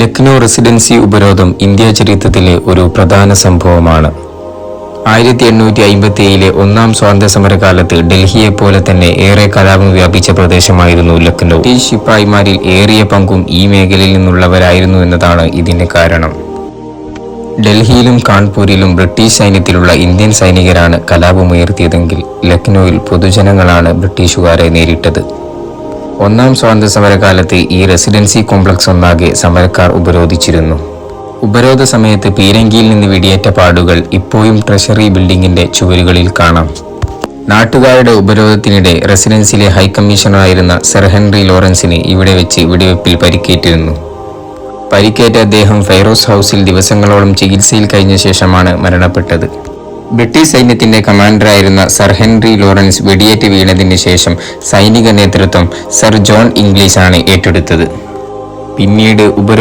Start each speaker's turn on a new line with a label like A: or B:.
A: Lucknow residency ഉപരോധം India ചരിത്രത്തിലെ ഒരു പ്രധാന സംഭവമാണ്. ആയിരത്തി എണ്ണൂറ്റി അയിമ്പത്തി ഏഴിലെ ഒന്നാം സ്വാതന്ത്ര്യ സമരകാലത്ത് ഡൽഹിയെ പോലെ തന്നെ ഏറെ കലാപം വ്യാപിച്ച പ്രദേശമായിരുന്നു ലക്നൗ. ഈ ശിപ്പായിമാരിൽ ഏറിയ പങ്കും ഈ മേഖലയിൽ നിന്നുള്ളവരായിരുന്നു എന്നതാണ് ഇതിന്റെ കാരണം. ഡൽഹിയിലും കാൺപൂരിലും ബ്രിട്ടീഷ് സൈന്യത്തിലുള്ള ഇന്ത്യൻ സൈനികരാണ് കലാപമുയർത്തിയതെങ്കിൽ ലക്നൌവിൽ പൊതുജനങ്ങളാണ് ബ്രിട്ടീഷുകാരെ നേരിട്ടത്. ഒന്നാം സ്വാതന്ത്ര്യ സമരകാലത്ത് ഈ റെസിഡൻസി കോംപ്ലക്സ് ഒന്നാകെ സമരക്കാർ ഉപരോധിച്ചിരുന്നു. ഉപരോധ സമയത്ത് പീരങ്കിയിൽ നിന്ന് വെടിയേറ്റ പാടുകൾ ഇപ്പോഴും ട്രഷറി ബിൽഡിംഗിന്റെ ചുവരുകളിൽ കാണാം. നാട്ടുകാരുടെ ഉപരോധത്തിനിടെ റെസിഡൻസിലെ ഹൈക്കമ്മീഷണറായിരുന്ന സർ ഹെൻറി ലോറൻസിന് ഇവിടെ വെച്ച് വെടിവെപ്പിൽ പരിക്കേറ്റിരുന്നു. പരിക്കേറ്റ അദ്ദേഹം ഫൈറോസ് ഹൗസിൽ ദിവസങ്ങളോളം ചികിത്സയിൽ കഴിഞ്ഞ ശേഷമാണ് മരണപ്പെട്ടത്. ബ്രിട്ടീഷ് സൈന്യത്തിന്റെ കമാൻഡറായിരുന്ന സർ ഹെൻറി ലോറൻസ് വെടിയേറ്റ് വീണതിന് ശേഷം സൈനിക നേതൃത്വം സർ ജോൺ ഇംഗ്ലീഷാണ് ഏറ്റെടുത്തത്. പിന്നീട് ഉപരോ